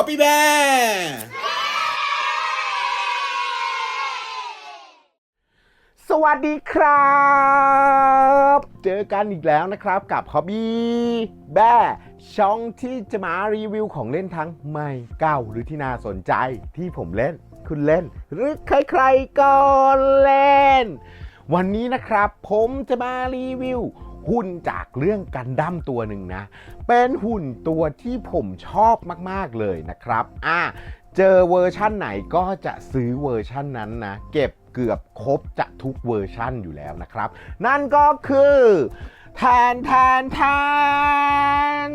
Copy Bear สวัสดีครับ เจอกันอีกแล้วนะครับกับ Hobby แบช่องที่จะมารีวิวของเล่นทั้งใหม่เก่าหรือที่น่าสนใจที่ผมเล่น คุณเล่น หรือใครๆก็เล่น วันนี้นะครับผมจะมารีวิว หุ่นจากเรื่องกันดั้มตัวหนึ่งนะ เป็นหุ่นตัวที่ผมชอบมากๆเลยนะครับ อะเจอเวอร์ชั่นไหนก็จะซื้อเวอร์ชั่นนั้นนะ เก็บเกือบครบจะทุกเวอร์ชั่นอยู่แล้วนะครับ นั่นก็คือแทนแทนแทน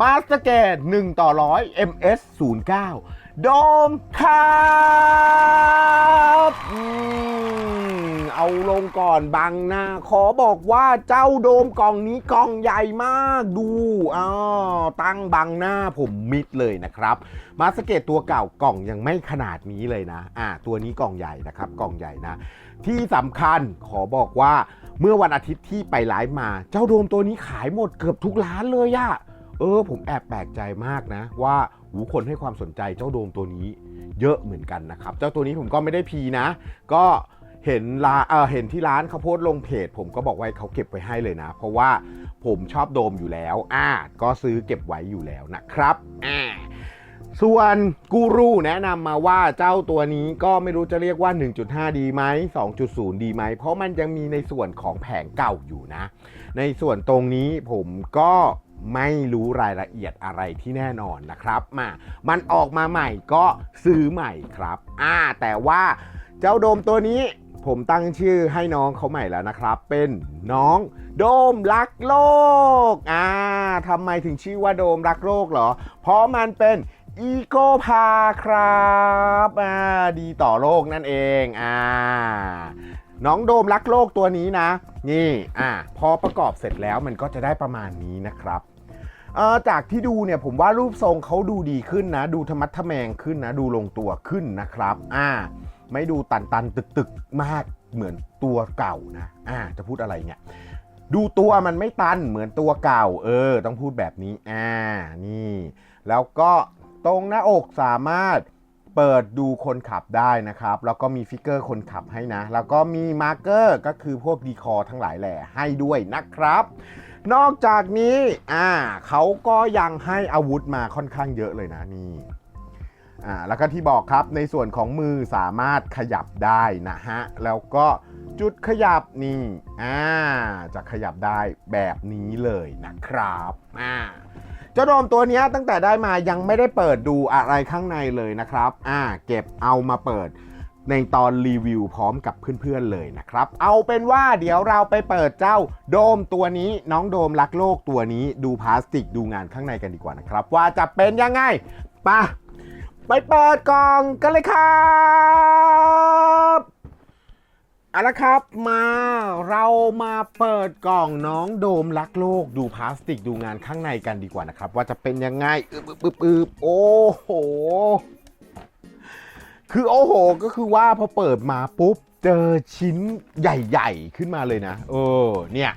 มาสเตอร์เกต1ต่อ100 MS 09 โดมครับอืมเอาลงก่อนบังหน้า ขอบอกว่าเจ้าโดมกล่องนี้กล่องใหญ่มากดูอ้อตั้งบังหน้าผมมิดเลยนะครับ มาสเกตตัวเก่ากล่องยังไม่ขนาดนี้เลยนะอ่าตัวนี้กล่องใหญ่นะครับ กล่องใหญ่นะ ที่สำคัญขอบอกว่าเมื่อวันอาทิตย์ที่ไปไลฟ์มา เจ้าโดมตัวนี้ขายหมดเกือบทุกร้านเลยอะเออ ผมแอบแปลกใจมากนะว่า หูคนให้ความสนใจเจ้าโดมตัวนี้เยอะเหมือนกันนะครับ เจ้าตัวนี้ผมก็ไม่ได้พีนะ ก็เห็นร้านเออเห็นที่ร้านเขาโพสต์ลงเพจ ผมก็บอกว่าเขาเก็บไว้ให้เลยนะ เพราะว่าผมชอบโดมอยู่แล้ว อ่า ก็ซื้อเก็บไว้อยู่แล้วนะครับอ่าส่วนกูรูแนะนำมาว่าเจ้าตัวนี้ก็ไม่รู้จะเรียกว่า 1.5 ดีไหม 2.0 ดีไหม เพราะมันยังมีในส่วนของแผงเก่าอยู่นะ ในส่วนตรงนี้ผมก็ ไม่รู้รายละเอียดอะไรที่แน่นอนนะครับมามันออกมาใหม่ก็ซื้อใหม่ครับอ่าแต่ว่าเจ้าโดมตัวนี้ผมตั้งชื่อให้น้องเขาใหม่แล้วนะครับ เป็นน้องโดมรักโลกอ่าทำไมถึงชื่อว่าโดมรักโลกเหรอ เพราะมันเป็นอีโกพาครับอ่าดีต่อโลกนั่นเองอ่า น้องโดมรักโลกตัวนี้นะ นี่อ่าพอประกอบเสร็จแล้วมันก็จะได้ประมาณนี้นะครับเอ่อจากที่ดูเนี่ยผมว่ารูปทรงเขาดูดีขึ้นนะ ดูธรรมัดทะแมงขึ้นนะ ดูลงตัวขึ้นนะครับ อ่า ไม่ดูตันตันตึกตึกมากเหมือนตัวเก่านะ อ่า จะพูดอะไรเนี่ย ดูตัวมันไม่ตันเหมือนตัวเก่า เออ ต้องพูดแบบนี้ อ่า นี่ แล้วก็ตรงหน้าอกสามารถ เปิดดูคนขับได้นะครับ แล้วก็มีฟิกเกอร์คนขับให้นะ แล้วก็มีมาร์กเกอร์ก็คือพวกดีคอร์ทั้งหลายแหล่ให้ด้วยนะครับ นอกจากนี้อ่าเขาก็ยังให้อาวุธมาค่อนข้างเยอะเลยนะนี่อ่าแล้วก็ที่บอกครับในส่วนของมือสามารถขยับได้นะฮะ แล้วก็จุดขยับนี่อ่าจะขยับได้แบบนี้เลยนะครับอ่า เจ้าโดมตัวนี้ตั้งแต่ได้มายังไม่ได้เปิดดูอะไรข้างในเลยนะครับ อ่า เก็บเอามาเปิดในตอนรีวิวพร้อมกับเพื่อนๆเลยนะครับ เอาเป็นว่าเดี๋ยวเราไปเปิดเจ้าโดมตัวนี้น้องโดมรักโลกตัวนี้ดูพลาสติกดูงานข้างในกันดีกว่านะครับ ว่าจะเป็นยังไงไปะไปเปิดกล่องกันเลยครับ เอาละครับมาเรามาเปิดกล่องน้องโดมรักโลกดูพลาสติกดูงานข้างในกันดีกว่านะครับ ว่าจะเป็นยังไงอึบอึบอึบอึบโอ้โห คือโอ้โห ก็คือว่าพอเปิดมาปุ๊บ เจอชิ้นใหญ่ๆ ขึ้นมาเลยนะ เออเนี่ย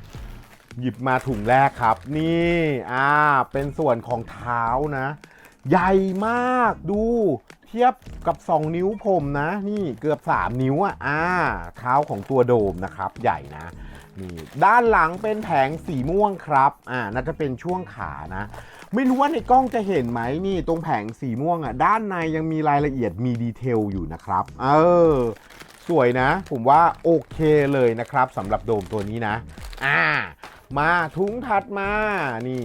หยิบมาถุงแรกครับ นี่อ่าเป็นส่วนของเท้านะ ใหญ่มากดู เทียบกับ 2 นิ้วผมนะ นี่เกือบ 3 นิ้วอะอ่าเท้าของตัวโดมนะครับใหญ่นะนี่ด้านหลังเป็นแผงสีม่วงครับอ่าน่าจะเป็นช่วงขานะ ไม่รู้ว่าในกล้องจะเห็นไหมนี่ ตรงแผงสีม่วงอะด้านในยังมีรายละเอียดมีดีเทลอยู่นะครับ เออ สวยนะ ผมว่าโอเคเลยนะครับสำหรับโดมตัวนี้นะ อ่า มาถุงถัดมานี่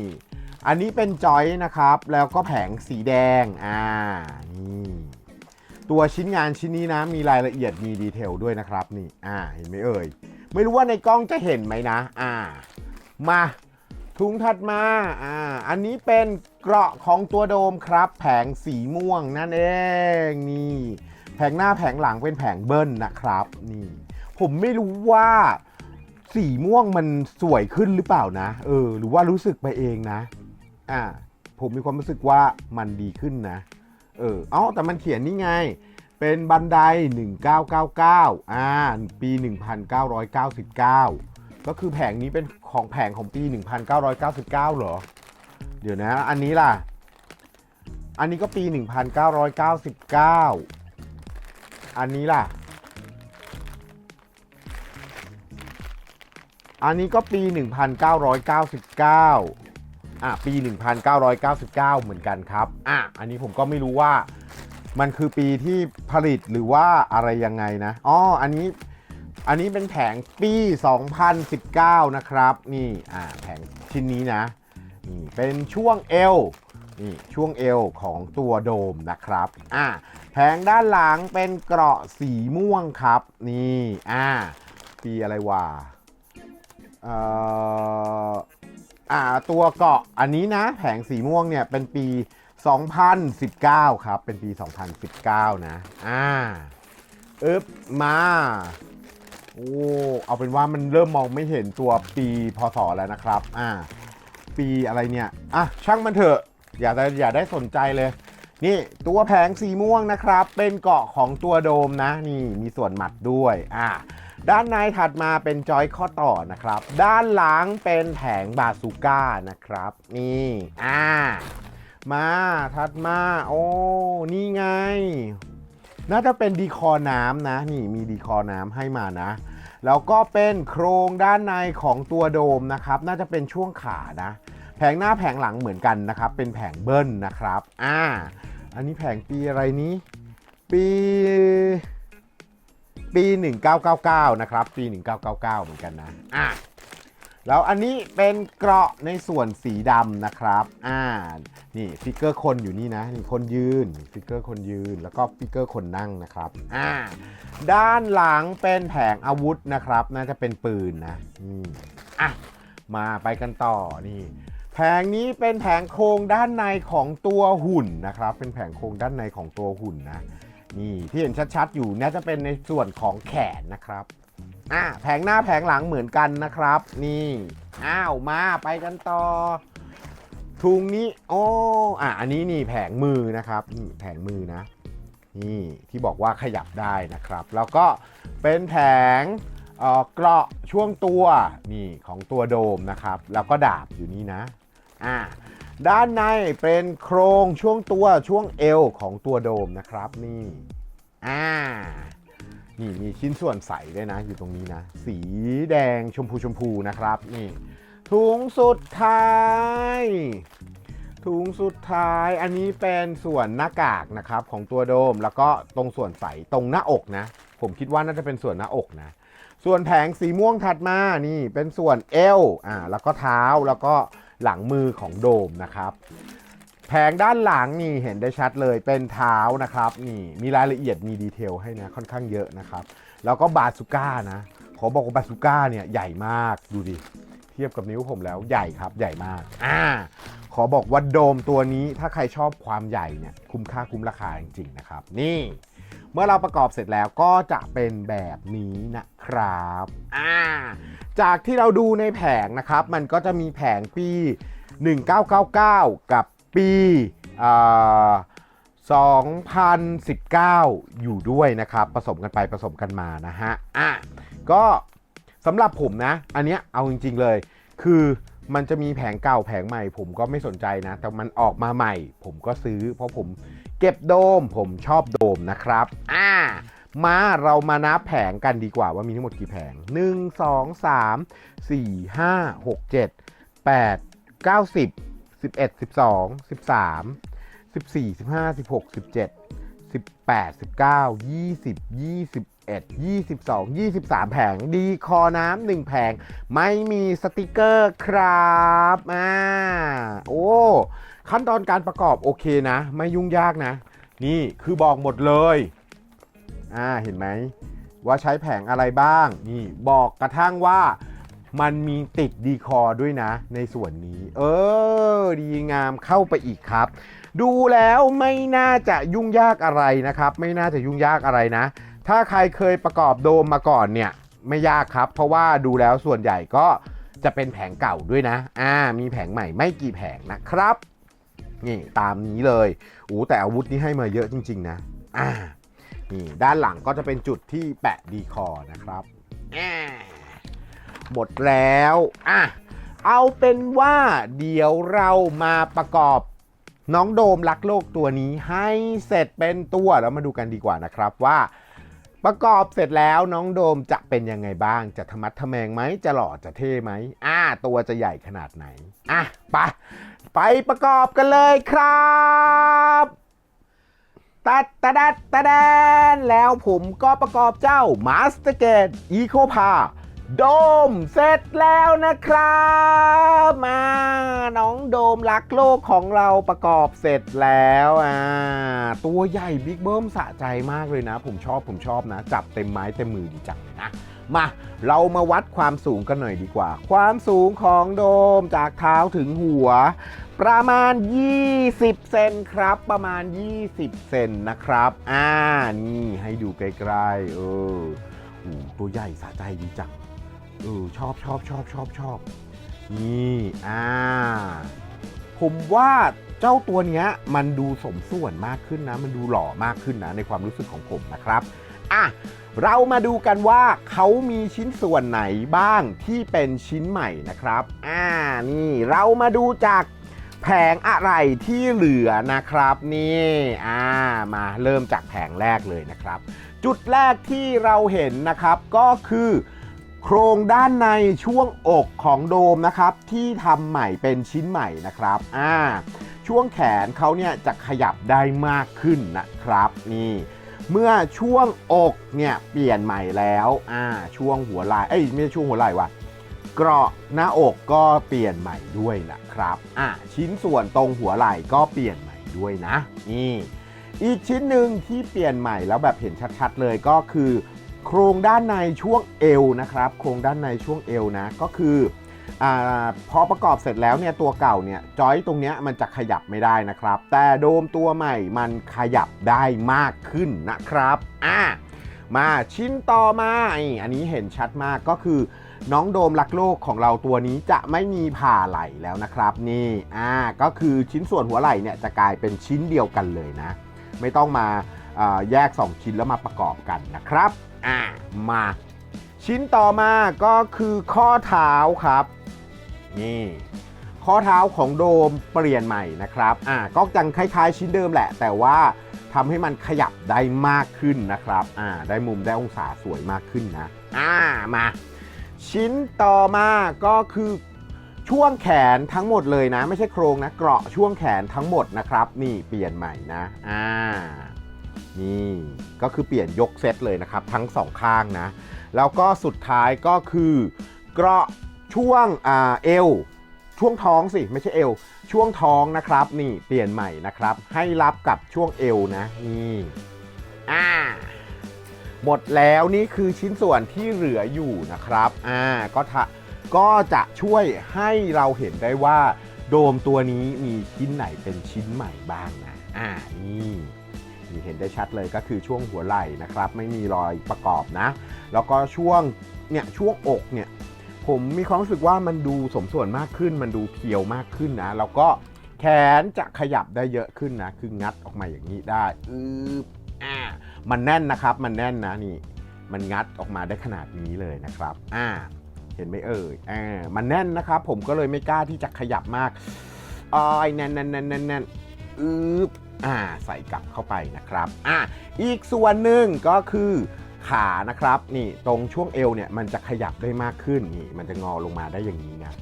อันนี้เป็นจอยนะครับ แล้วก็แผงสีแดง อ่า นี่ ตัวชิ้นงานชิ้นนี้นะ มีรายละเอียด มีดีเทลด้วยนะครับ นี่ อ่า เห็นไหมเอ่ย ไม่รู้ว่าในกล้องจะเห็นไหมนะ อ่า มาถุงถัดมา อ่า อันนี้เป็นเกราะของตัวโดมครับ แผงสีม่วงนั่นเอง นี่ แผงหน้าแผงหลังเป็นแผงเบิ้ลนะครับ นี่ ผมไม่รู้ว่าสีม่วงมันสวยขึ้นหรือเปล่านะ เออ หรือว่ารู้สึกไปเองนะ อ่าผมมีความรู้สึกว่ามันดีขึ้นนะ เออเอ้าแต่มันเขียนนี่ไง เป็นบันได 1999 อ่า ปี 1999 ก็คือแผงนี้เป็นของแผงของปี 1999 เหรอ เดี๋ยวนะ อันนี้ล่ะ อันนี้ก็ปี 1999 อันนี้ล่ะ อันนี้ก็ปี 1999 อะปี 1999 เหมือนกันครับอะอันนี้ผมก็ไม่รู้ว่ามันคือปีที่ผลิตหรือว่าอะไรยังไงนะอ๋ออันนี้อันนี้เป็นแผงปี 2019 นะครับ นี่อ่าแผงชิ้นนี้นะนี่เป็นช่วงเอวนี่ช่วงเอวของตัวโดมนะครับอ่าแผงด้านหลังเป็นเกราะสีม่วงครับ นี่อ่าปีอะไรวะเอ่อ อ่าตัวเกาะอันนี้นะแผงสีม่วงเนี่ยเป็นปี 2019 ครับ เป็นปี 2019 นะอ่าอึบมาโอ้เอาเป็นว่ามันเริ่มมองไม่เห็นตัวปีพศแล้วนะครับอ่าปีอะไรเนี่ยอะช่างมันเถอะ อย่าได้อย่าได้สนใจเลย นี่ตัวแผงสีม่วงนะครับ เป็นเกาะของตัวโดมนะ นี่มีส่วนหมัดด้วยอ่า ด้านในถัดมาเป็นจอยข้อต่อนะครับ ด้านหลังเป็นแผงบาซูก้านะครับ นี่ อ่า มาถัดมา โอ้ นี่ไง น่าจะเป็นดีคอน้ำนะ นี่มีดีคอน้ำให้มานะ แล้วก็เป็นโครงด้านในของตัวโดมนะครับ น่าจะเป็นช่วงขานะ แผงหน้าแผงหลังเหมือนกันนะครับ เป็นแผงเบิ้ลนะครับ อ่า อันนี้แผงปีอะไรนี้ ปี ปี 1999 นะครับ ปี 1999 เหมือนกันนะอะแล้วอันนี้เป็นเกราะในส่วนสีดำนะครับอ่านี่ฟิกเกอร์คนอยู่นี่นะนี่คนยืนฟิกเกอร์คนยืน แล้วก็ฟิกเกอร์คนนั่งนะครับอ่าด้านหลังเป็นแผงอาวุธนะครับ น่าจะเป็นปืนนะอืมอะมาไปกันต่อนี่แผงนี้เป็นแผงโครงด้านในของตัวหุ่นนะครับ เป็นแผงโครงด้านในของตัวหุ่นนะ นี่ที่เห็นชัดๆอยู่น่าจะเป็นในส่วนของแขนนะครับอ่าแผงหน้าแผงหลังเหมือนกันนะครับ นี่อ้าวมาไปกันต่อทุงนี้โอ้อะอันนี้นี่แผงมือนะครับนี่แผงมือนะ นี่ที่บอกว่าขยับได้นะครับ แล้วก็เป็นแผงเอ่อเกราะช่วงตัวนี่ของตัวโดมนะครับ แล้วก็ดาบอยู่นี่นะอ่า ด้านในเป็นโครงช่วงตัวช่วงเอวของตัวโดมนะครับนี่ อ่า นี่มีชิ้นส่วนใสด้วยนะ อยู่ตรงนี้นะ สีแดงชมพูชมพูนะครับ นี่ ถุงสุดท้าย ถุงสุดท้าย อันนี้เป็นส่วนหน้ากากนะครับของตัวโดม แล้วก็ตรงส่วนใสตรงหน้าอกนะ ผมคิดว่าน่าจะเป็นส่วนหน้าอกนะ ส่วนแผงสีม่วงถัดมา นี่เป็นส่วนเอว อ่า แล้วก็เท้า แล้วก็ หลังมือของโดมนะครับ แผงด้านหลังนี่เห็นได้ชัดเลยเป็นเท้านะครับนี่มีรายละเอียดมีดีเทลให้นะค่อนข้างเยอะนะครับ แล้วก็บาซูก้านะขอบอกว่าบาซูก้าเนี่ยใหญ่มากดูดิเทียบกับนิ้วผมแล้วใหญ่ครับใหญ่มากอ่าขอบอกว่าโดมตัวนี้ถ้าใครชอบความใหญ่เนี่ยคุ้มค่าคุ้มราคาจริงๆนะครับ นี่เมื่อเราประกอบเสร็จแล้วก็จะเป็นแบบนี้นะครับ อ่า จากที่เราดูในแผงนะครับ มันก็จะมีแผงปี 1999 กับปี2019 อยู่ด้วยนะครับ ผสมกันไปผสมกันมานะฮะอะก็สำหรับผมนะ อันเนี้ยเอาจริง ๆ เลย คือมันจะมีแผงเก่าแผงใหม่ ผมก็ไม่สนใจนะ แต่มันออกมาใหม่ ผมก็ซื้อ เพราะผมเก็บโดม ผมชอบโดมนะครับ อ่า มาเรามานับแผงกันดีกว่าว่ามีทั้งหมดกี่แผง 1 2 3 4 5 6 7 8 9 10 11 12 13 14 15 16 17 18 19 20 21 22 23 แผงดีคอน้ำหนึ่งแผง ไม่มีสติกเกอร์ครับอ่าโอ้ขั้นตอนการประกอบโอเคนะ ไม่ยุ่งยากนะ นี่คือบอกหมดเลย อ่าเห็นไหมว่าใช้แผงอะไรบ้าง นี่บอกกระทั่งว่ามันมีติดดีคอด้วยนะ ในส่วนนี้ เออ ดีงามเข้าไปอีกครับ ดูแล้วไม่น่าจะยุ่งยากอะไรนะครับ ไม่น่าจะยุ่งยากอะไรนะ ถ้าใครเคยประกอบโดมมาก่อนเนี่ย ไม่ยากครับ เพราะว่าดูแล้วส่วนใหญ่ก็จะเป็นแผงเก่าด้วยนะ อ่า มีแผงใหม่ไม่กี่แผงนะครับ นี่ตามนี้เลยโอ้แต่อาวุธนี่ให้มาเยอะจริง ๆ นะ อ่า นี่ด้านหลังก็จะเป็นจุดที่แปะดีคอนะครับอ่าหมดแล้วอะเอาเป็นว่าเดี๋ยวเรามาประกอบน้องโดมรักโลกตัวนี้ให้เสร็จเป็นตัวแล้วมาดูกันดีกว่านะครับว่า ประกอบเสร็จแล้วน้องโดมจะเป็นยังไงบ้าง จะธรรมัดทะแมงไหมจะหล่อจะเท่ไหมอ่าตัวจะใหญ่ขนาดไหนอะไปไปประกอบกันเลยครับ ตัดตะดัดตะแดนแล้วผมก็ประกอบเจ้า Master g a t e Eco p a โดมเสร็จแล้วนะครับ มาน้องโดมรักโลกของเราประกอบเสร็จแล้วอ่าตัวใหญ่บิ๊กเบิ้มสะใจมากเลยนะ ผมชอบผมชอบนะ จับเต็มไม้เต็มมือดีจังนะมาเรามาวัดความสูงกันหน่อยดีกว่า ความสูงของโดมจากเท้าถึงหัว ประมาณ 20 เซนครับ ประมาณ 20 เซนนะครับ อ่า นี่ให้ดูใกล้ๆ เออโอ้ตัวใหญ่สะใจดีจัง เออ ชอบชอบชอบชอบชอบ นี่ อ่า ผมว่าเจ้าตัวเนี้ย มันดูสมส่วนมากขึ้นนะ มันดูหล่อมากขึ้นนะ ในความรู้สึกของผมนะครับ อะเรามาดูกันว่าเขามีชิ้นส่วนไหนบ้างที่เป็นชิ้นใหม่นะครับ อ่า นี่ เรามาดูจาก แผงอะไรที่เหลือนะครับนี่อ่ามาเริ่มจากแผงแรกเลยนะครับ จุดแรกที่เราเห็นนะครับก็คือโครงด้านในช่วงอกของโดมนะครับ ที่ทำใหม่เป็นชิ้นใหม่นะครับอ่าช่วงแขนเขาเนี่ยจะขยับได้มากขึ้นนะครับนี่เมื่อช่วงอกเนี่ยเปลี่ยนใหม่แล้วอ่าช่วงหัวไหล่เอ้ยไม่ใช่ช่วงหัวไหล่ว่ะ เกราะหน้าอกก็เปลี่ยนใหม่ด้วยนะครับอ่าชิ้นส่วนตรงหัวไหล่ก็เปลี่ยนใหม่ด้วยนะนี่อีกชิ้นหนึ่งที่เปลี่ยนใหม่แล้วแบบเห็นชัดๆเลยก็คือ โครงด้านในช่วงเอวนะครับ โครงด้านในช่วงเอวนะก็คืออาพอประกอบเสร็จแล้วเนี่ยตัวเก่าเนี่ยจอยตรงเนี้ยมันจะขยับไม่ได้นะครับ แต่โดมตัวใหม่มันขยับได้มากขึ้นนะครับอ่ามาชิ้นต่อมาอีอันนี้เห็นชัดมากก็คือ น้องโดมรักโลกของเราตัวนี้จะไม่มีผ่าไหล่แล้วนะครับ นี่อ่าก็คือชิ้นส่วนหัวไหล่เนี่ยจะกลายเป็นชิ้นเดียวกันเลยนะ ไม่ต้องมาแยก 2 ชิ้นแล้วมาประกอบกันนะครับอ่ามาชิ้นต่อมาก็คือข้อเท้าครับ นี่ข้อเท้าของโดมเปลี่ยนใหม่นะครับอ่าก็ยังคล้ายๆ ชิ้นเดิมแหละ แต่ว่าทำให้มันขยับได้มากขึ้นนะครับอ่าได้มุมได้องศาสวยมากขึ้นนะอ่ามา ชิ้นต่อมาก็คือช่วงแขนทั้งหมดเลยนะ ไม่ใช่โครงนะเกราะช่วงแขนทั้งหมดนะครับ นี่เปลี่ยนใหม่นะอ่านี่ก็คือเปลี่ยนยกเซตเลยนะครับ ทั้งสองข้างนะ แล้วก็สุดท้ายก็คือเกราะช่วงอ่าเอวช่วงท้องสิไม่ใช่เอวช่วงท้องนะครับ นี่เปลี่ยนใหม่นะครับ ให้รับกับช่วงเอวนะนี่อ่า หมดแล้วนี่คือชิ้นส่วนที่เหลืออยู่นะครับอ่าก็ทะก็จะช่วยให้เราเห็นได้ว่า โดมตัวนี้มีชิ้นไหนเป็นชิ้นใหม่บ้างนะอ่านี่นี่เห็นได้ชัดเลยก็คือช่วงหัวไหล่นะครับ ไม่มีรอยประกอบนะ แล้วก็ช่วงเนี่ยช่วงอกเนี่ยผมมีความรู้สึกว่ามันดูสมส่วนมากขึ้น มันดูเพียวมากขึ้นนะ แล้วก็แขนจะขยับได้เยอะขึ้นนะ คืองัดออกมาอย่างนี้ได้อือ มันแน่นนะครับ มันแน่นนะนี่มันงัดออกมาได้ขนาดนี้เลยนะครับ อ่า เห็นไหมเอ่ยอ่ามันแน่นนะครับ ผมก็เลยไม่กล้าที่จะขยับมากอ้อยแน่นแน่นแน่นแน่นแน่นอืบอ่า ใส่กลับเข้าไปนะครับ อะอีกส่วนหนึ่งก็คือขานะครับ นี่ตรงช่วงเอวเนี่ยมันจะขยับได้มากขึ้นนี่ มันจะงอลงมาได้อย่างนี้นะ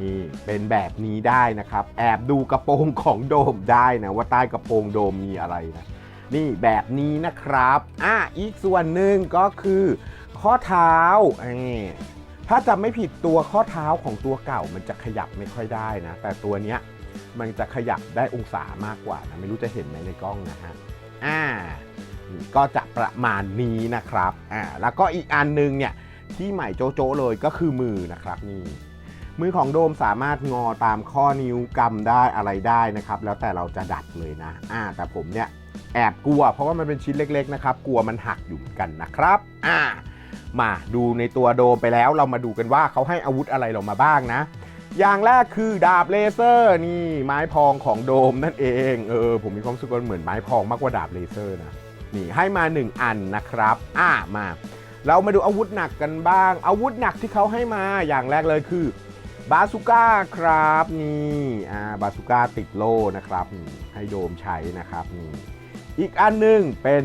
นี่เป็นแบบนี้ได้นะครับ แอบดูกระโปรงของโดมได้นะว่าใต้กระโปรงโดมมีอะไรนะ นี่แบบนี้นะครับอะอีกส่วนหนึ่งก็คือข้อเท้านี่ถ้าจำไม่ผิดตัวข้อเท้าของตัวเก่ามันจะขยับไม่ค่อยได้นะ แต่ตัวเนี้ยมันจะขยับได้องศามากกว่านะไม่รู้จะเห็นไหมในกล้องนะฮะอ่านี่ก็จะประมาณนี้นะครับอ่าแล้วก็อีกอันนึงเนี่ยที่ใหม่โจโจเลยก็คือมือนะครับนี่มือของโดมสามารถงอตามข้อนิ้วกำได้อะไรได้นะครับ แล้วแต่เราจะดัดเลยนะอ่าแต่ผมเนี่ย แอบกลัว เพราะว่ามันเป็นชิ้นเล็ก ๆ นะครับ กลัวมันหักอยู่เหมือนกันนะครับอ่ามาดูในตัวโดมไปแล้วเรามาดูกันว่าเขาให้อาวุธอะไรเรามาบ้างนะ อย่างแรกคือดาบเลเซอร์นี่ไม้พองของโดมนั่นเองเออผมมีความรู้สึกว่าเหมือนไม้พองมากกว่าดาบเลเซอร์นะนี่ให้มา 1 อันนะครับ อ่ามา เรามาดูอาวุธหนักกันบ้าง อาวุธหนักที่เขาให้มาอย่างแรกเลยคือบาซูก้าครับนี่อ่าบาซูก้าติดโล่นะครับให้โดมใช้นะครับนี่ อีกอันหนึงเป็น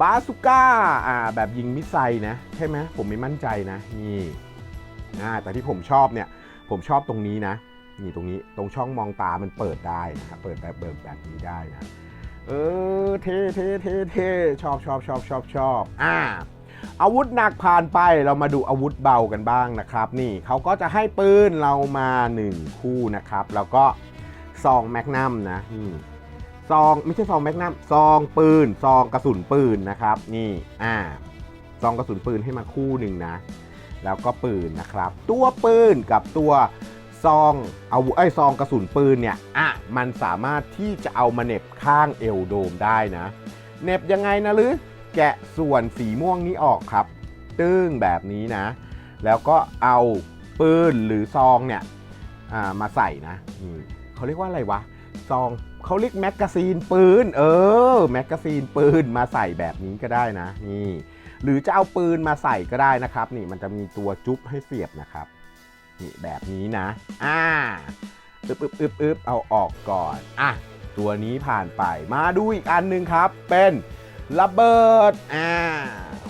บาซูก้าอ่าแบบยิงมิสไซล์นะ ใช่ไหมผมไม่มั่นใจนะนี่อ่าแต่ที่ผมชอบเนี่ย ผมชอบตรงนี้นะ นี่ตรงนี้ตรงช่องมองตามันเปิดได้นะครับเปิดแบบเบิกแบบนี้ได้นะเออเท่เท่เท่เท่ชอบชอบชอบชอบชอบอ่าอาวุธหนักผ่านไปเรามาดูอาวุธเบากันบ้างนะครับ นี่เขาก็จะให้ปืนเรามา 1 คู่นะครับ แล้วก็ซองแมกนัมนะนี่ ซองไม่ใช่ซองแมกนัมซองปืน ซองกระสุนปืนนะครับ นี่อ่าซองกระสุนปืนให้มาคู่หนึ่งนะ แล้วก็ปืนนะครับ ตัวปืนกับตัวซองเอาไอ้ซองกระสุนปืนเนี่ยอะมันสามารถที่จะเอามาเหน็บข้างเอวโดมได้นะเหน็บยังไงนะหรือแกะส่วนสีม่วงนี้ออกครับ ตึ้งแบบนี้นะ แล้วก็เอาปืนหรือซองเนี่ยอ่ามาใส่นะนี่เขาเรียกว่าอะไรวะซอง เขาเรียกแมกกาซีนปืน เออ แมกกาซีนปืนมาใส่แบบนี้ก็ได้นะ นี่ หรือจะเอาปืนมาใส่ก็ได้นะครับ นี่มันจะมีตัวจุ๊บให้เสียบนะครับ นี่แบบนี้นะ อ่าอึบอึบอึบอึบเอาออกก่อน อะ ตัวนี้ผ่านไป มาดูอีกอันหนึ่งครับ เป็นระเบิด อ่า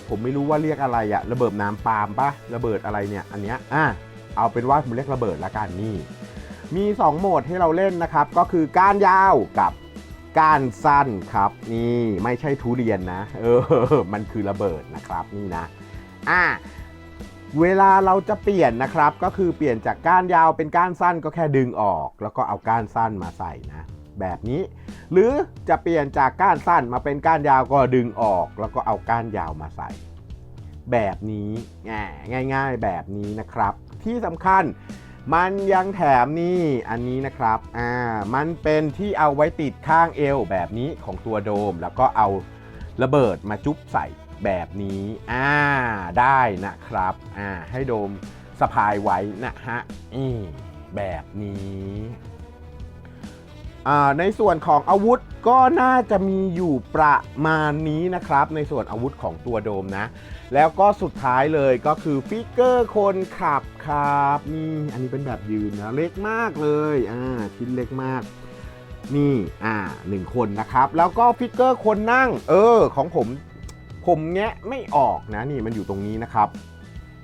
ผมไม่รู้ว่าเรียกอะไรอะระเบิดน้ำปาล์มปะระเบิดอะไรเนี่ย อันเนี้ย อะ เอาเป็นว่าผมเรียกระเบิดละกันนี่ มี 2 โหมดให้เราเล่นนะครับ ก็คือก้านยาวกับก้านสั้นครับ นี่ไม่ใช่ทุเรียนนะ เออ มันคือระเบิดนะครับนี่นะ อะเวลาเราจะเปลี่ยนนะครับ ก็คือเปลี่ยนจากก้านยาวเป็นก้านสั้นก็แค่ดึงออก แล้วก็เอาก้านสั้นมาใส่นะ แบบนี้ หรือจะเปลี่ยนจากก้านสั้นมาเป็นก้านยาวก็ดึงออก แล้วก็เอาก้านยาวมาใส่ แบบนี้ง่ายง่ายแบบนี้นะครับ ที่สำคัญ มันยังแถมนี่อันนี้นะครับอ่ามันเป็นที่เอาไว้ติดข้างเอวแบบนี้ของตัวโดม แล้วก็เอาระเบิดมาจุ๊บใส่แบบนี้อ่าได้นะครับอ่าให้โดมสะพายไว้นะฮะอืมแบบนี้ ในส่วนของอาวุธก็น่าจะมีอยู่ประมาณนี้นะครับ ในส่วนอาวุธของตัวโดมนะ แล้วก็สุดท้ายเลยก็คือฟิกเกอร์คนขับครับนี่อันนี้เป็นแบบยืนนะเล็กมากเลยอ่าชิ้นเล็กมากนี่อ่าหนึ่งคนนะครับ แล้วก็ฟิกเกอร์คนนั่ง เออ ของผมผมแงะไม่ออกนะนี่มันอยู่ตรงนี้นะครับ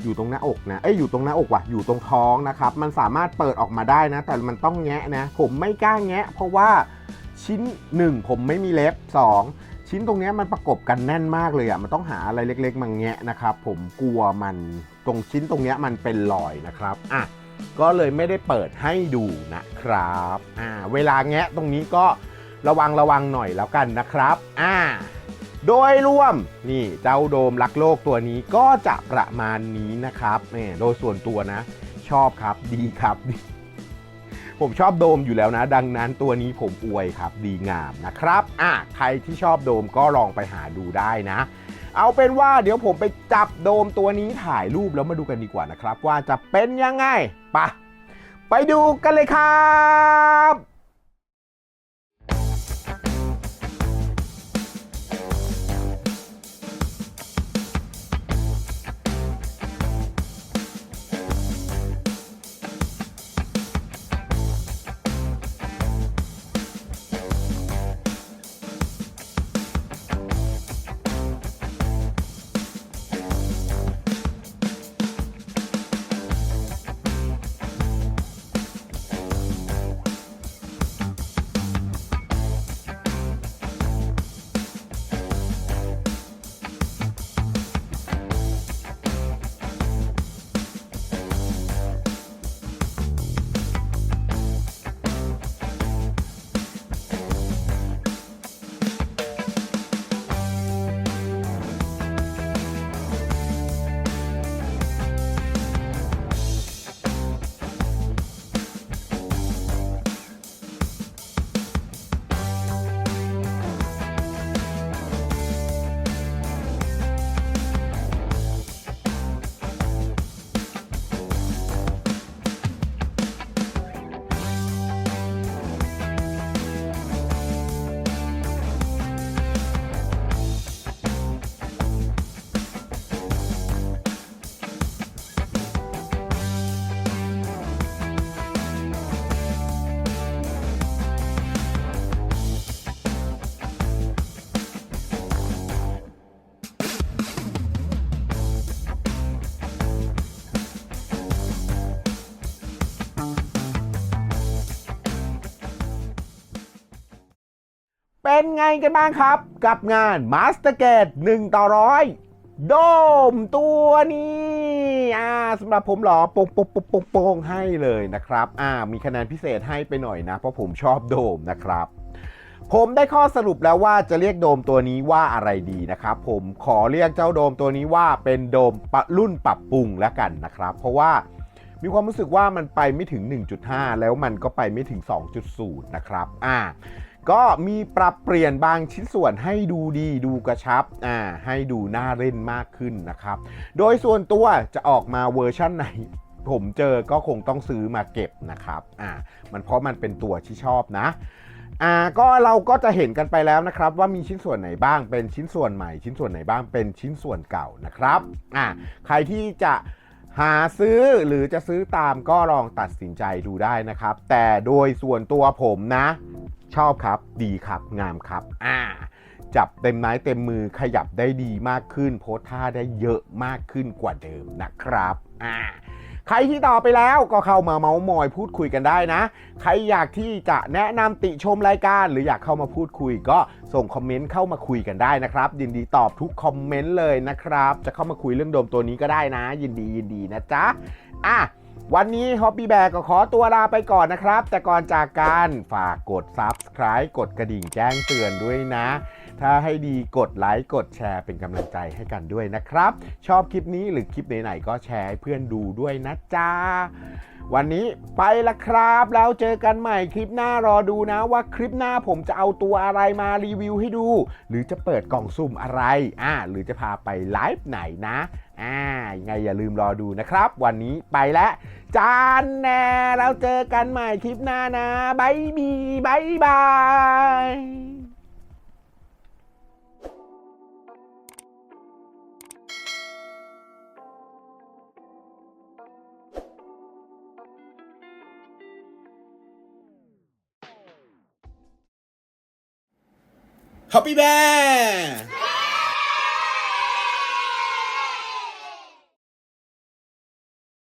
อยู่ตรงหน้าอกนะ เอ้ยอยู่ตรงหน้าอกว่ะ อยู่ตรงท้องนะครับ มันสามารถเปิดออกมาได้นะ แต่มันต้องแงะนะ ผมไม่กล้าแงะ เพราะว่าชิ้น 1 ผมไม่มีเล็บ 2 ชิ้นตรงนี้มันประกบกันแน่นมากเลยอะ่ะ มันต้องหาอะไรเล็กๆมาแงะนะครับ ผมกลัวมันตรงชิ้นตรงนี้มันเป็นรอยนะครับ อะ ก็เลยไม่ได้เปิดให้ดูนะครับ อ่า เวลาแงะตรงนี้ก็ระวังระวังหน่อยแล้วกันนะครับ อ่า โดยรวมนี่เจ้าโดมรักโลกตัวนี้ก็จะประมาณนี้นะครับนี่โดยส่วนตัวนะ ชอบครับดีครับ ผมชอบโดมอยู่แล้วนะ ดังนั้นตัวนี้ผมอวยครับ ดีงามนะครับอะใครที่ชอบโดมก็ลองไปหาดูได้นะ เอาเป็นว่าเดี๋ยวผมไปจับโดมตัวนี้ถ่ายรูปแล้วมาดูกันดีกว่านะครับ ว่าจะเป็นยังไงไปะไปดูกันเลยครับ เป็นไงกันบ้างครับ กับงาน Master g a t e 1 ต่อร้อยโดมตัวนี้อ่าสำหรับผมหรอโปงโปงโปงโปงโปงให้เลยนะครับ อ่า มีคะแนนพิเศษให้ไปหน่อยนะ เพราะผมชอบโดมนะครับ ผมได้ข้อสรุปแล้วว่าจะเรียกโดมตัวนี้ว่าอะไรดีนะครับ ผมขอเรียกเจ้าโดมตัวนี้ว่าเป็นโดมปะรุ่นปรับปรุงแล้วกันนะครับ เพราะว่ามีความรู้สึกว่ามันไปไม่ถึง 1.5 แล้วมันก็ไปไม่ถึง 2.0 นะครับ อ่า ก็มีปรับเปลี่ยนบางชิ้นส่วนให้ดูดีดูกระชับอ่าให้ดูน่าเล่นมากขึ้นนะครับ โดยส่วนตัวจะออกมาเวอร์ชั่นไหนผมเจอก็คงต้องซื้อมาเก็บนะครับอ่ามันเพราะมันเป็นตัวที่ชอบนะอ่าก็เราก็จะเห็นกันไปแล้วนะครับว่ามีชิ้นส่วนไหนบ้างเป็นชิ้นส่วนใหม่ ชิ้นส่วนไหนบ้างเป็นชิ้นส่วนเก่านะครับอ่าใครที่จะหาซื้อหรือจะซื้อตามก็ลองตัดสินใจดูได้นะครับ แต่โดยส่วนตัวผมนะ ชอบครับ ดีครับ งามครับ อ่า จับเต็มไม้เต็มมือขยับได้ดีมากขึ้น โพสท่าได้เยอะมากขึ้นกว่าเดิมนะครับ อ่าใครที่ต่อไปแล้วก็เข้ามาเมาส์มอยพูดคุยกันได้นะ ใครอยากที่จะแนะนำติชมรายการ หรืออยากเข้ามาพูดคุย ก็ส่งคอมเมนต์เข้ามาคุยกันได้นะครับ ยินดีตอบทุกคอมเมนต์เลยนะครับ จะเข้ามาคุยเรื่องโดมตัวนี้ก็ได้นะ ยินดียินดีนะจ๊ะอะ วันนี้ Hobby Bear ก็ขอตัวลาไปก่อนนะครับ แต่ก่อนจากการฝากกด Subscribe กดกระดิ่งแจ้งเตือนด้วยนะ ถ้าให้ดีกดไลค์กดแชร์เป็นกำลังใจให้กันด้วยนะครับ ชอบคลิปนี้หรือคลิปไหนๆก็แชร์ให้เพื่อนดูด้วยนะจ๊ะวันนี้ไปละครับ แล้วเจอกันใหม่คลิปหน้ารอดูนะว่าคลิปหน้าผมจะเอาตัวอะไรมารีวิวให้ดู หรือจะเปิดกล่องสุ่มอะไรอ่าหรือจะพาไปไลฟ์ไหนนะ อ่ายังไงอย่าลืมรอดูนะครับ วันนี้ไปแล้วจานแน่แล้วเจอกันใหม่คลิปหน้านะบายบีบายบาย Happy Bear!